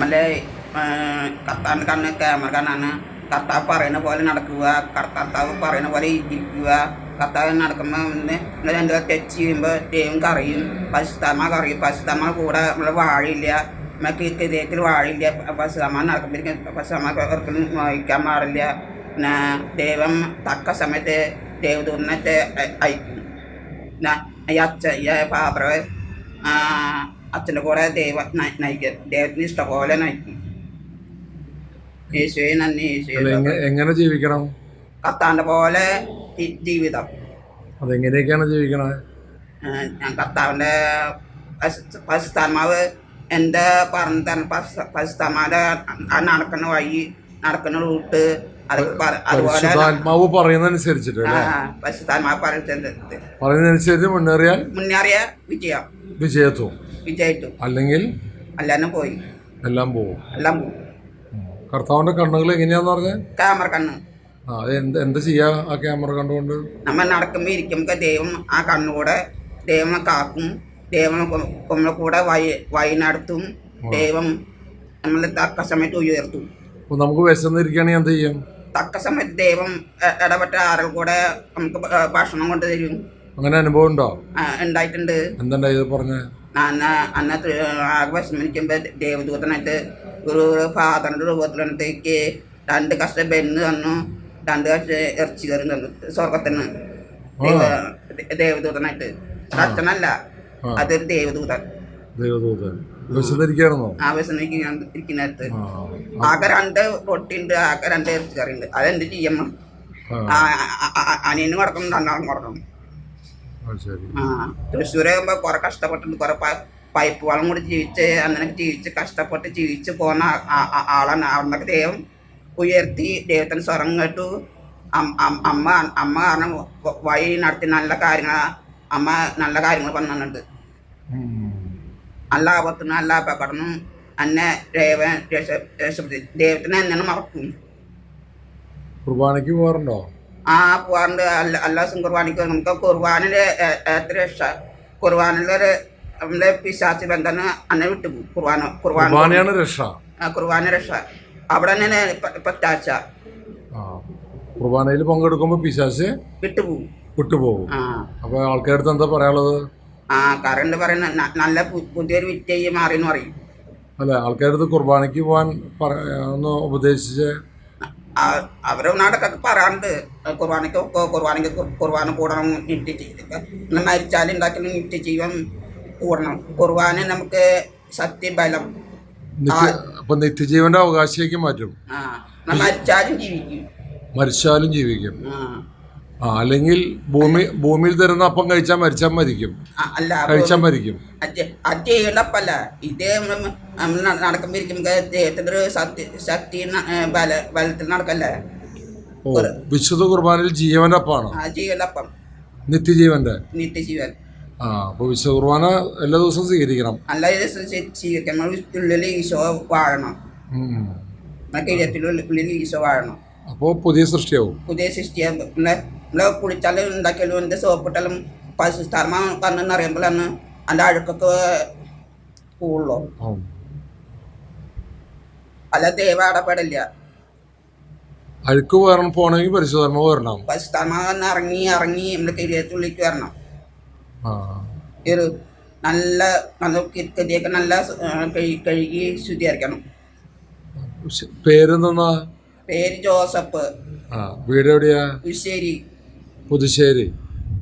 M L A കർത്താവിന്റെ കണ്ണ് camera കണ്ണാണ് കർത്താവ് പറയുന്ന പോലെ നടക്കുക. കർ- കർത്താവ് പറയുന്ന പോലെ ഇരിക്കുക. കർത്താവ് നടക്കുമ്പോൾ ഒന്ന് രണ്ട് തെറ്റ് ചെയ്യുമ്പോൾ ദൈവം കറിയും പശുത്തമ്മ കറിയും പശുത്തമ്മ കൂടെ നമ്മൾ വാഴില്ല. നമുക്ക് ഹൃദയത്തിൽ വാഴില്ല. പശുത്തമ്മ നടക്കുമ്പോഴേക്കും പശുത്തമ്മ ഒരിക്കലും വായിക്കാൻ പാടില്ല പിന്നെ ദൈവം തക്ക സമയത്ത് ദൈവദൂർണത്തെ അയക്കും. ഈ അച്ഛ ഫാദർ അച്ഛന്റെ കുറേ ദൈവം നയി- നയിക്കും ദൈവത്തിന് ഇഷ്ടപോലെ നയിക്കും. യേശുവെ നന്ദി യേശുവെ. എങ്ങനെ ജീവിക്കണം? കത്താന്റെ പോലെ ജീവിതം. അതെങ്ങനെയൊക്കെയാണ് ജീവിക്കണത് ഞാൻ കർത്താവിന്റെ പശുസ്ഥാന്മാവ് എന്റെ പറഞ്ഞു തരണം ആ നടക്കുന്ന വഴി നടക്കുന്ന റൂട്ട് പറയുന്നതനുസരിച്ചിട്ട് മുന്നേറിയാൽ മുന്നേറിയ വിജയം. വിജയത്വം. വിജയിച്ചു. അല്ലെങ്കിൽ എല്ലാനും പോയി. എല്ലാം പോകും എല്ലാം പോവും. കർത്താവിന്റെ കണ്ണുകൾ എങ്ങനെയാന്ന് പറഞ്ഞ? ക്യാമറ കണ്ണ്. ആ എന്ത് എന്ത് ചെയ്യാ ആ ക്യാമറ കണ്ടുകൊണ്ട്? നമ്മൾ നടക്കുമ്പോൾ ഇരിക്കുമ്പോൾ ദൈവം ആ കണ്ണുകൂടെ ദൈവം കാക്കും ദൈവം നമ്മളെ കൂടെ വഴി വഴി നടത്തും ദൈവം നമ്മളെ തക്ക സമയത്ത് ഉയർത്തും. അപ്പൊ നമുക്ക് വിശന്നിരിക്കുകയാണെങ്കിൽ എന്ത് ചെയ്യും? തക്ക സമയത്ത് ദൈവം ഇടപെട്ട ആരൽ കൂടെ നമുക്ക് ഭക്ഷണം കൊണ്ടുതരും. അങ്ങനെ അനുഭവം ഉണ്ടോ? ഉണ്ടായിട്ടുണ്ട്. എന്തുണ്ടാ ഇത് പറഞ്ഞ? അന്ന് അന്നത്തെ ആകെ വിഷമിക്കുമ്പോൾ ദേവദൂതനായിട്ട് ഒരു ഫാദറിന്റെ രൂപത്തിലേക്ക് രണ്ട് കഷ്ട ബെന്ന് തന്നു രണ്ട് കഷ്ട ഇറച്ചി കറി തന്നു സ്വർഗത്തിന് ദൈവ- ദേവദൂതനായിട്ട്. അച്ഛനല്ല അതൊരു ദേവദൂതൻ. ദേവദൂതൻ. ഇരിക്കുന്നിടത്ത് ആകെ രണ്ട് പൊട്ടിണ്ട് ആകെ രണ്ട് ഇറച്ചി കറി ഉണ്ട് അതെന്ത് ചെയ്യണം? ആ, അനിയനും കൊടുക്കണം രണ്ടാളും കൊടുക്കണം ആ തൃശ്ശൂരാകുമ്പോൾ കുറെ കഷ്ടപ്പെട്ടിട്ടുണ്ട്. കുറെ പൈപ്പ് വെള്ളം കൂടി ജീവിച്ച് അങ്ങനെ ജീവിച്ച് കഷ്ടപ്പെട്ട് ജീവിച്ച് പോന്ന ആളാണ്. അവിടുന്നൊക്കെ ദൈവം ഉയർത്തി ദൈവത്തിന് സ്വരം കേട്ടു. അമ്മ അമ്മ കാരണം വഴി നടത്തി നല്ല കാര്യങ്ങൾ അമ്മ നല്ല കാര്യങ്ങൾ പറഞ്ഞിട്ടുണ്ട്. നല്ല ആപത്തിനും നല്ല അപകടനും എന്നെ ദൈവം രക്ഷ- രക്ഷപ്പെടുത്തി. ദൈവത്തിന് എന്നെ മറക്കും. കുർബാനയ്ക്ക് പോകാറുണ്ടോ? ആ പോകാറുണ്ട് അല്ല അല്ലാസും കുർബാനയ്ക്ക് നമുക്ക് കുർബാനിലെ എത്ര ഇഷ്ട കുർബാനിലൊരു നമ്മുടെ പിശാച്ച് ബന്ധന അന്നെ വിട്ടു കുർബാന കുർബാന കുർബാനയാണ് രക്ഷ. ആ, കുർബാന രക്ഷ. അവിടെ തന്നെ പറ്റാച്ച കുർബാനയിൽ പങ്കെടുക്കുമ്പോൾ പിശാച്ച് വിട്ടുപോകും വിട്ടുപോകും ആ. അപ്പൊ ആൾക്കാരുടെ എന്താ പറയാനുള്ളത്? ആ കറണ്ട് പറയുന്ന നല്ല പുതിയൊരു വിറ്റ് മാറി എന്ന് പറയും. അല്ല ആൾക്കാരുടെ കുർബാനയ്ക്ക് പോകാൻ പറ- ഒന്ന് ഉപദേശിച്ച് അവരെ നാടൊക്കെ പറയാറുണ്ട്. കുർബാനയ്ക്ക് കുർബാനയ്ക്ക് കുർബാന കൂടണം നിത്യ ജീവിതം ഉണ്ടാക്കി ഉണ്ടാക്കുന്ന നിത്യജീവൻ കൂടണം. കുർബാന നമുക്ക് സത്യബലം. അപ്പൊ നിത്യജീവന്റെ അവകാശിയാക്കി മാറ്റും. നമ്മൾ മരിച്ചാലും ജീവിക്കും. മരിച്ചാലും ജീവിക്കും. ആ അല്ലെങ്കിൽ ഭൂമി ഭൂമിയിൽ തരുന്ന അപ്പം കഴിച്ചാൽ മരിച്ചാൽ മരിക്കും. അല്ല കഴിച്ചാൽ മരിക്കും. അത് എളുപ്പല്ല. ഇതേ സത്യ ശക്തി ബല ബലത്തിൽ നടക്കല്ലേ? ഓ വിശുദ്ധ കുർബാനയിൽ ജീവന്റെ അപ്പാണ്? ചെയ്യണ്ടപ്പം നിത്യജീവന്റെ? നിത്യജീവൻ. ആ അപ്പൊ വിശുദ്ധ കുർബാന എല്ലാ ദിവസവും സ്വീകരിക്കണം. നല്ല ദിവസം ജീവിക്കണം നമ്മൾ ഉള്ളിൽ ഈശോ വാഴണം. ഉള്ളിൽ ഈശോ വാഴണം. അപ്പോ പുതിയ സൃഷ്ടിയാവും. പുതിയ സൃഷ്ടിയെ പിന്നെ നമ്മൾ കുളിച്ചാലും ഉണ്ടാക്കിയാലും എന്ത് സോപ്പിട്ടാലും പശുസ്ഥാർമ കണ്ണെന്ന് അറിയുമ്പോഴാണ് അതിന്റെ അഴുക്കൊക്കെ കൂടുള്ളൂ. അല്ല ദൈവം ഇടപെടില്ല അഴുക്ക് വേണം പോണെങ്കിൽ പരിശുദ്ധർമ്മ വരണം. വന്ന് ഇറങ്ങി ഇറങ്ങി നമ്മുടെ കിഴിയത്തുള്ളിലേക്ക് വരണം. ഒരു നല്ല നല്ല കിരിയൊക്കെ നല്ല കഴുകി ശുദ്ധീകരിക്കണം. ശ- പേര് ജോസഫ്. വീട് എവിടെയാ ഉശ്ശേരി. പുതുശ്ശേരി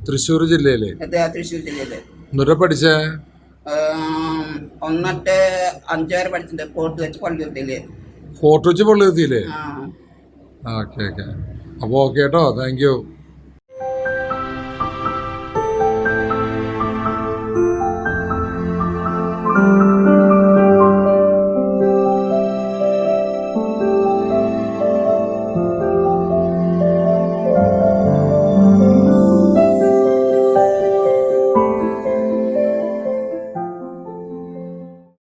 തൃശ്ശൂർ ജില്ലയിലെ. ഇത് തൃശ്ശൂർ ജില്ലയിലെ? എന്നിട്ട് പഠിച്ചേ? ആം, അഞ്ചാറ് പഠിച്ചിട്ടുണ്ട് ഫോർട്ട് വെച്ച് പള്ളിയൂർത്തിൽ ഫോർട്ട് വെച്ച് പള്ളി എത്തിയില്ലേ ആ. ആ ഓക്കെ ഓക്കെ. അപ്പോൾ ഓക്കെ കേട്ടോ താങ്ക് യു